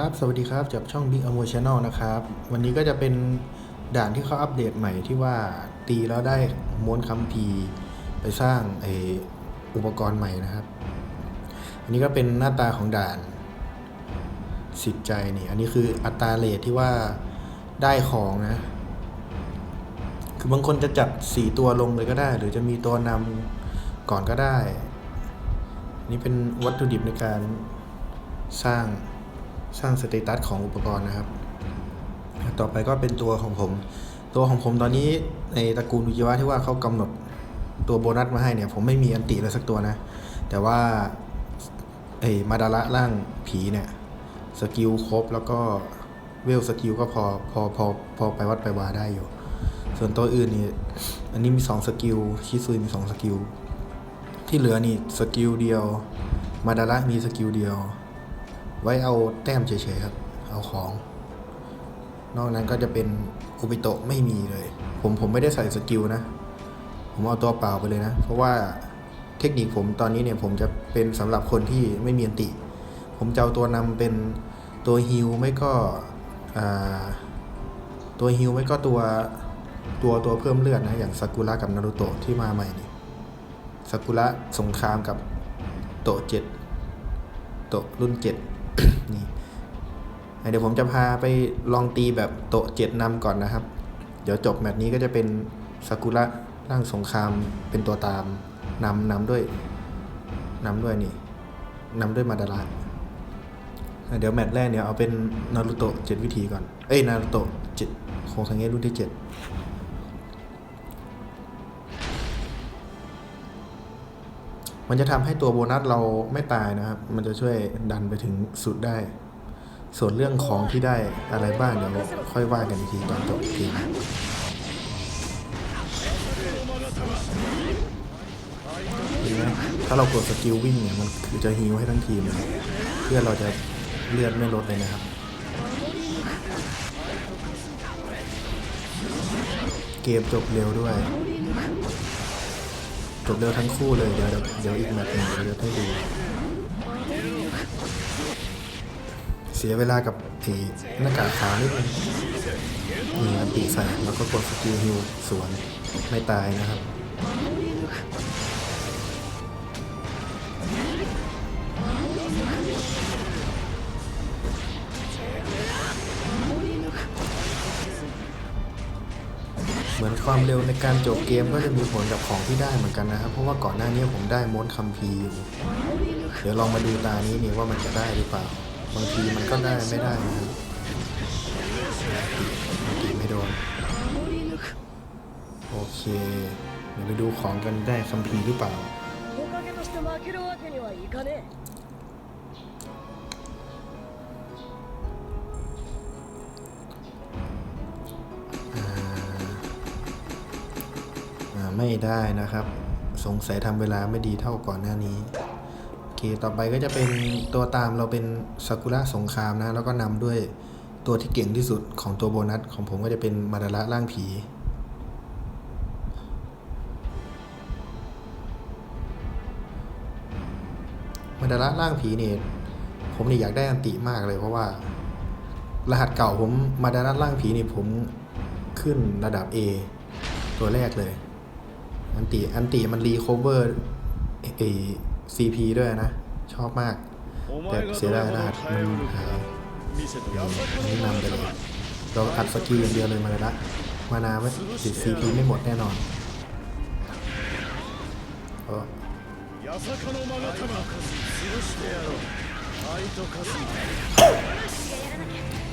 ครับ สวัสดีครับจากช่อง Big a m o Channel นะครับ วันนี้ก็จะเป็นด่านที่เขาอัปเดตใหม่ที่ว่าตีแล้วได้ม้วนคัมภีร์ไปสร้างไออุปกรณ์ใหม่นะครับ อันนี้ก็เป็นหน้าตาของด่านสิทธิ์ใจนี่อันนี้คืออัตราเลทที่ว่าได้ของนะ คือบางคนจะจัดสี่ตัวลงเลยก็ได้ หรือจะมีตัวนำก่อนก็ได้อันนี้เป็นวัตถุดิบในการสร้าง สร้างสเตตัสของอุปกรณ์นะครับ ต่อไปก็เป็นตัวของผม ตัวของผมตอนนี้ในตระกูลวิจิวะที่ว่าเขากำหนดตัวโบนัสมาให้เนี่ย ผมไม่มีอันติเลยสักตัวนะ แต่ว่าไอ้มาดาระร่างผีเนี่ยสกิลครบแล้วก็เวลสกิลก็พอพอพอพอไปวัดไปวาได้อยู่ ส่วนตัวอื่นนี่อันนี้มี2สกิลชิซุยมี2สกิลที่เหลือนี่สกิลเดียว มาดาระมีสกิลเดียว ไว้เอาแต้มเฉยๆครับ เอาของ นอกนั้นก็จะเป็นอุปิโตะไม่มีเลย ผมผมไม่ได้ใส่สกิลนะ ผมเอาตัวเปล่าไปเลยนะ เพราะว่าเทคนิคผมตอนนี้เนี่ยผมจะเป็นสำหรับคนที่ไม่มีอันติ ผมจะเอาตัวนำเป็นตัวฮิลไม่ก็ตัวฮิลไม่ก็ตัวตัวตัวเพิ่มเลือดนะ อย่างซากุระกับนารูโตะที่มาใหม่นี่ซากุระสงครามกับโตเจ็ดโตรุ่นเจ็ด นี่เดี๋ยวผมจะพาไปลองตีแบบโตะเจ็ดนำก่อนนะครับ เดี๋ยวจบแมตช์นี้ก็จะเป็นซากุระร่างสงครามเป็นตัวตามนำนำด้วยนำด้วยนี่นำด้วยมาดาระเดี๋ยวแมตช์แรกเนี่ยเอาเป็นนารูโตะเจ็ดวิธีก่อน เอ้ยนารูโตะเจ็ดโคคังเงะรุ่นที่เจ็ด มันจะทำให้ตัวโบนัสเราไม่ตายนะครับ มันจะช่วยดันไปถึงสุดได้ ส่วนเรื่องของที่ได้อะไรบ้างเดี๋ยวค่อยว่ากันอีกทีตอนจบเกมเห็นไหมถ้าเรากดสกิลวิ่งเนี่ยมันคือจะฮิวให้ทั้งทีมเลยเพื่อเราจะเลือดไม่ลดเลยนะครับ เกมจบเร็วด้วย จบเร็วทั้งคู่เลยเดี๋ยวเดี๋ยวอีกแมตช์หนึ่งเดี๋ยวจะให้ดูเสียเวลากับผีหน้ากากขาวนิดนึงมีอันติใส่แล้วก็กดสกิลฮิวสวนไม่ตายนะครับเมือนความเร็วในการจบเกมก็จะมีผลกับของที่ได้เหมือนกันนะครับ เพราะว่าก่อนหน้านี้ผมได้ม้นคัมภีร์อยู่ เดี๋ยวลองมาดูตานี้นี่ว่ามันจะได้หรือเปล่า บางทีมันก็ได้ไม่ได้นะครับบางทีไม่โดน โอเค เดี๋ยวไปดูของกันได้คัมภีร์หรือเปล่า ไม่ได้นะครับ สงสัยทำเวลาไม่ดีเท่าก่อนหน้านี้โอเคต่อไปก็จะเป็นตัวตามเราเป็นซากุระสงครามนะ แล้วก็นำด้วยตัวที่เก่งที่สุดของตัวโบนัส ของผมก็จะเป็นมาดาระร่างผีมาดาระร่างผีเนี่ยผมนี่อยากได้อันติมากเลยเพราะว่า รหัสเก่าผมมาดาระร่างผีนี่ผมขึ้นระดับ A ตัวแรกเลย อันติอันติมันรีโคเวอร์เอซีพีด้วยนะ ชอบมาก แต่เสียดายรหัสมันหายนี่นำไปเลยเราอัดสกีอย่างเดียวเลยมาเลยละมานาไม่ติดซีพีไม่หมดแน่นอนก็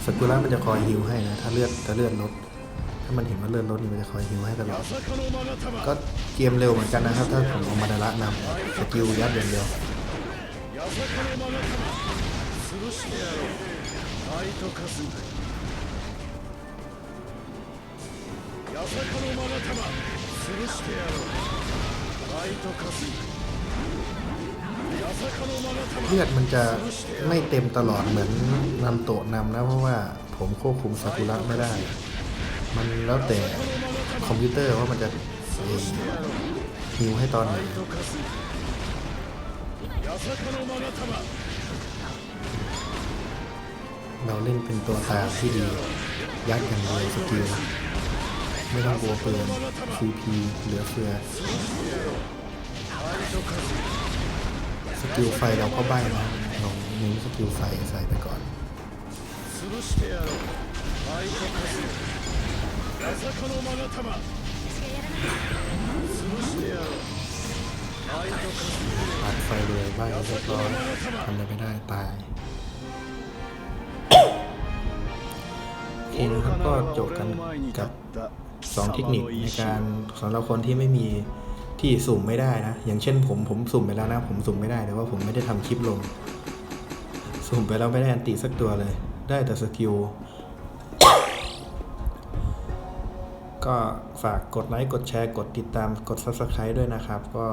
สกุล่ามันจะคอยฮิวให้นะ ถ้าเลือดถ้าเลือดลดามันเห็นว่าเลื่อนรถนี่มันจะคอยฮิวให้ตลอดก็เกมเร็วเหมือนกันนะครับ ถ้าผมเอามาดาระนำสกิลยัดอย่างเดียวเลือดมันจะไม่เต็มตลอดเหมือนนำโตนำนะ เพราะว่าผมควบคุมซากุระไม่ได้ มันแล้วแต่คอมพิวเตอร์ว่ามันจะฮิวให้ตอนไหนเราเล่นเป็นตัวตาที่ดียัดกันเลยสกิลไม่ต้องกลัวเปืนซีพีเหลือเฟือสกิลไฟเราก็ใบ้นะลองนิ้วสกิลไฟใส่ไปก่อน ตัดไฟเลยบ้าเรียบรอทำอะไรไม่ได้ตายโอิคนครับก็จบกันกับ 2 เทคนิคในการสำหรับคนที่ไม่มีที่สุ่มไม่ได้นะ อย่างเช่นผมผมสุ่มไปแล้วนะ ผมสุ่มไม่ได้แต่ว่าผมไม่ได้ทำคลิปลง สุ่มไปแล้วไม่ได้อันติสักตัวเลย ได้แต่สกิล ก็ฝากกดไลค์ กดแชร์ กดติดตาม กด Subscribe ด้วยนะครับ ก็